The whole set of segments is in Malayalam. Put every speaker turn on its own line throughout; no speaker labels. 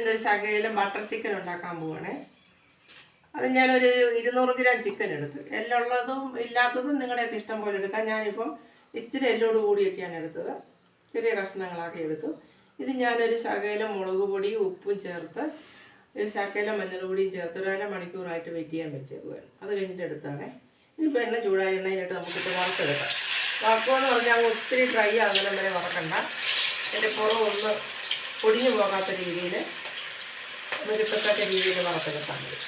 ഇന്നൊരു ശകയിൽ ബട്ടർ ചിക്കൻ ഉണ്ടാക്കാൻ പോവാണേ. അത് ഞാനൊരു ഇരുന്നൂറ് ഗ്രാം ചിക്കൻ എടുത്ത്. എല്ലുള്ളതും ഇല്ലാത്തതും നിങ്ങളുടെയൊക്കെ ഇഷ്ടം പോലെ എടുക്കാം. ഞാനിപ്പം ഇച്ചിരി എല്ലോട് കൂടിയൊക്കെയാണ് എടുത്തത്. ചെറിയ കഷ്ണങ്ങളാക്കി എടുത്തു. ഇത് ഞാനൊരു ശകലം മുളക് പൊടിയും ഉപ്പും ചേർത്ത് ഒരു ശകലം മഞ്ഞൾപ്പൊടിയും ചേർത്ത് ഒരു അര മണിക്കൂറായിട്ട് വെയിറ്റ് ചെയ്യാൻ വെച്ചേക്കുവാണ്. അത് കഴിഞ്ഞിട്ട് എടുത്താണേ. ഇനിയിപ്പോൾ എണ്ണ ചൂടായ എണ്ണയിലിട്ട് നമുക്കിപ്പോൾ വറുത്തെടുക്കാം. വറക്കുമെന്ന് പറഞ്ഞാൽ ഒത്തിരി ഡ്രൈ ആകുന്ന വരെ വറക്കണ്ട. എന്റെ പുറം ഒന്ന് പൊടിഞ്ഞു പോകാത്ത രീതിയിൽ മുരിപ്പത്തക്ക രീതിയിൽ വറുത്തെടുത്താൽ മതി.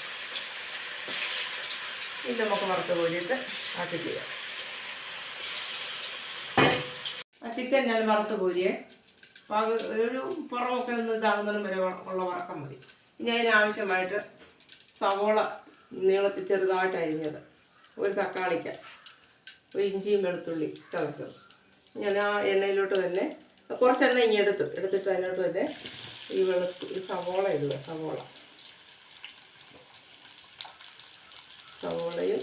ഇത് നമുക്ക് വറുത്ത് കോരിയിട്ട് ആക്കി ചെയ്യാം. ആ ചിക്കൻ ഞാൻ വറുത്ത് കോരിയേ. ഒരു പുറമൊക്കെ ഒന്ന് ഇതാകുന്നതിനും വരെ ഉള്ള വറക്കം മതി. ഇനി അതിനാവശ്യമായിട്ട് സവോള നീളത്തിൽ ചെറുതായിട്ട് അരിഞ്ഞത് ഒരു തക്കാളിക്ക. ഒരു ഇഞ്ചിയും വെളുത്തുള്ളി ചതച്ചത് ഞാൻ ആ എണ്ണയിലോട്ട് തന്നെ കുറച്ചെണ്ണ ഇങ്ങനെ എടുത്തു എടുത്തിട്ട് അതിലോട്ട് തന്നെ ഈ വെളുത്തു ഈ സവോള ഇടുക സവോള. സവോളയും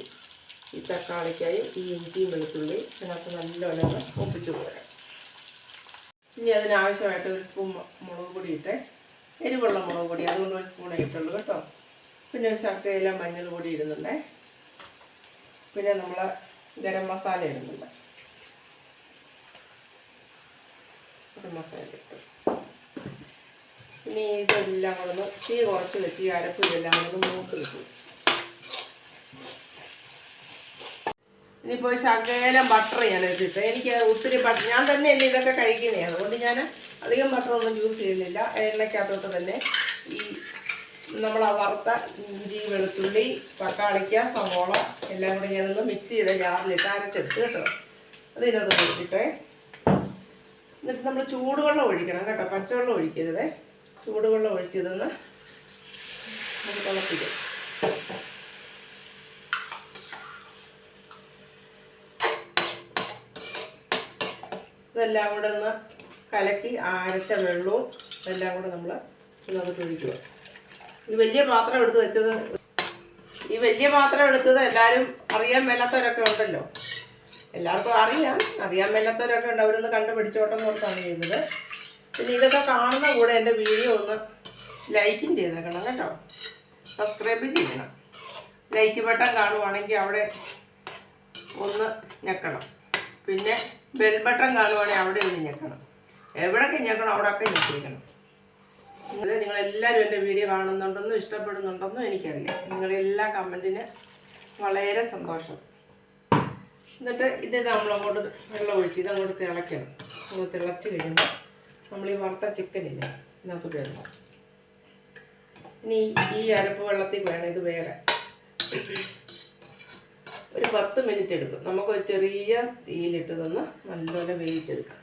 ഈ തക്കാളിക്കായും ഈ ഇഞ്ചിയും വെളുത്തുള്ളി അതിനകത്ത് നല്ലോണം ഒപ്പിച്ച് പോരാം. ഇനി അതിനാവശ്യമായിട്ട് ഒരു സ്പൂൺ മുളക് പൊടി ഇട്ട്. എരിവുള്ള മുളക് പൊടി അതുകൊണ്ട് ഒരു സ്പൂണേ ഇട്ടുള്ളൂ കേട്ടോ. പിന്നെ ഒരു ശർക്കരയില മഞ്ഞൾ പൊടി ഇടുന്നുണ്ടേ. പിന്നെ നമ്മൾ ഗരം മസാല ഇടുന്നുണ്ട്. ഗരം മസാല ഇട്ടു. ഇനി ഇതെല്ലാം കൂടെ ഒന്ന് തീ കുറച്ച് വെച്ച് ഈ അരപ്പ് ഇതെല്ലാം കൂടെ ഒന്ന് വെക്കും ഇനിയിപ്പോൾ ശകലം ബട്ടർ ഞാൻ എടുത്തിട്ട് എനിക്ക് ഒത്തിരി ബട്ടർ ഞാൻ തന്നെ എന്നെ ഇതൊക്കെ കഴിക്കുന്നേ. അതുകൊണ്ട് ഞാൻ അധികം ബട്ടർ ഒന്നും യൂസ് ചെയ്യുന്നില്ല. എണ്ണയ്ക്കകത്തോട്ട് തന്നെ ഈ നമ്മൾ ആ വറുത്ത ഇഞ്ചി വെളുത്തുള്ളി തക്കാളിക്ക സവോള എല്ലാം കൂടി ഞാനൊന്ന് മിക്സ് ചെയ്ത ജാറിലിട്ട് അരച്ചെടുത്ത് കേട്ടോ. അത് അതിനകത്ത് കൊടുത്തിട്ടേ എന്നിട്ട് നമ്മൾ ചൂടുവെള്ളം ഒഴിക്കണം കേട്ടോ. പച്ചവെള്ളം ഒഴിക്കരുതേ. ചൂടുവെള്ളം ഒഴിച്ചിതൊന്ന് നമുക്ക് തിളപ്പിക്കും. ഇതെല്ലാം കൂടെ ഒന്ന് കലക്കി അരച്ച വെള്ളവും ഇതെല്ലാം കൂടെ നമ്മൾ ഇതിനകത്ത് ഒഴിക്കുക. ഈ വലിയ പാത്രം എടുത്ത് വെച്ചത് ഈ വലിയ പാത്രം എടുത്തത് എല്ലാവരും അറിയാൻ മേലാത്തവരൊക്കെ ഉണ്ടല്ലോ. എല്ലാവർക്കും അറിയാം. അറിയാൻ മേലാത്തവരൊക്കെ ഉണ്ട്. അവരൊന്ന് കണ്ടുപിടിച്ചോട്ടം ഓർത്താണ് ചെയ്യുന്നത്. പിന്നെ ഇതൊക്കെ കാണുന്ന കൂടെ എന്റെ വീഡിയോ ഒന്ന് ലൈക്കും ചെയ്തേക്കണം കേട്ടോ. സബ്സ്ക്രൈബ് ചെയ്യണം. ലൈക്ക് ബട്ടൺ കാണുവാണെങ്കിൽ അവിടെ ഒന്ന് ഞെക്കണം. പിന്നെ ബെൽ ബട്ടൺ കാണുവാണെങ്കിൽ അവിടെ ഒന്ന് ഞെക്കണം. എവിടൊക്കെ ഞെക്കണം അവിടെയൊക്കെ ഞെക്കിരിക്കണം നിങ്ങൾ നിങ്ങളെല്ലാവരും എന്റെ വീഡിയോ കാണുന്നുണ്ടെന്നും ഇഷ്ടപ്പെടുന്നുണ്ടെന്നും എനിക്കറിയാം. നിങ്ങളുടെ എല്ലാ കമന്റിന് വളരെ സന്തോഷം. എന്നിട്ട് ഇത് നമ്മളങ്ങോട്ട് വെള്ളം ഒഴിച്ച് ഇതങ്ങോട്ട് തിളയ്ക്കണം. നമ്മൾ തിളച്ച് കഴിയുമ്പോൾ നമ്മൾ ഈ വറുത്ത ചിക്കനില്ല ഇതിനകത്തോട്ട് ഇടണം. ഇനി ഈ അരപ്പ് വെള്ളത്തിൽ വേണം ഇത് വേറെ ഒരു പത്ത് മിനിറ്റ് എടുക്കും. നമുക്കൊരു ചെറിയ തീയിലിട്ട് തന്ന് നല്ലപോലെ വേവിച്ചെടുക്കാം.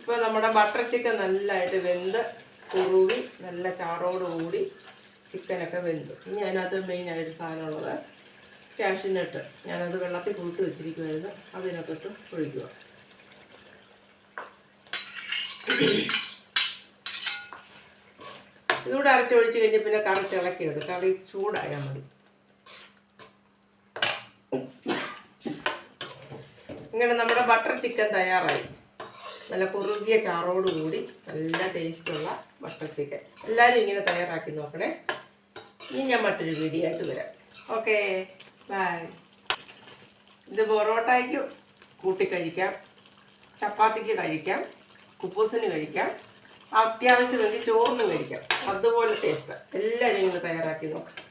ഇപ്പോൾ നമ്മുടെ ബട്ടർ ചിക്കൻ നല്ലതായിട്ട് വെന്ത് കുറുകി നല്ല ചാറോട് കൂടി ചിക്കനൊക്കെ വെന്തു. ഇനി അതിനകത്ത് മെയിനായിട്ട് സാധനമുള്ളത് കാഷ്യൂനട്ട് ഞാനത് വെള്ളത്തിൽ കൂട്ടി വെച്ചിരിക്കുമായിരുന്നു അതിനകത്തോട്ട് ഒഴിക്കുക. ഇതുകൂടെ അരച്ചൊഴിച്ച് കഴിഞ്ഞ് പിന്നെ കറി തിളക്കിയെടുക്കും. കറി ചൂടായാൽ മതി. ഇങ്ങനെ നമ്മുടെ ബട്ടർ ചിക്കൻ തയ്യാറായി. നല്ല കുറുകിയ ചാറോട് കൂടി നല്ല ടേസ്റ്റുള്ള ബട്ടർ ചിക്കൻ എല്ലാവരും ഇങ്ങനെ തയ്യാറാക്കി നോക്കണേ. ഇനി ഞാൻ മറ്റൊരു വീഡിയോ ആയിട്ട് വരാം. ഓക്കേ ബൈ ഇത് പൊറോട്ടയ്ക്ക് കൂട്ടി കഴിക്കാം. ചപ്പാത്തിക്ക് കഴിക്കാം. കുപ്പൂസിന് കഴിക്കാം. അത്യാവശ്യമെങ്കിൽ ചോറിന് കഴിക്കാം. അതുപോലെ ടേസ്റ്റ് എല്ലാവരും ഇങ്ങനെ തയ്യാറാക്കി നോക്കാം.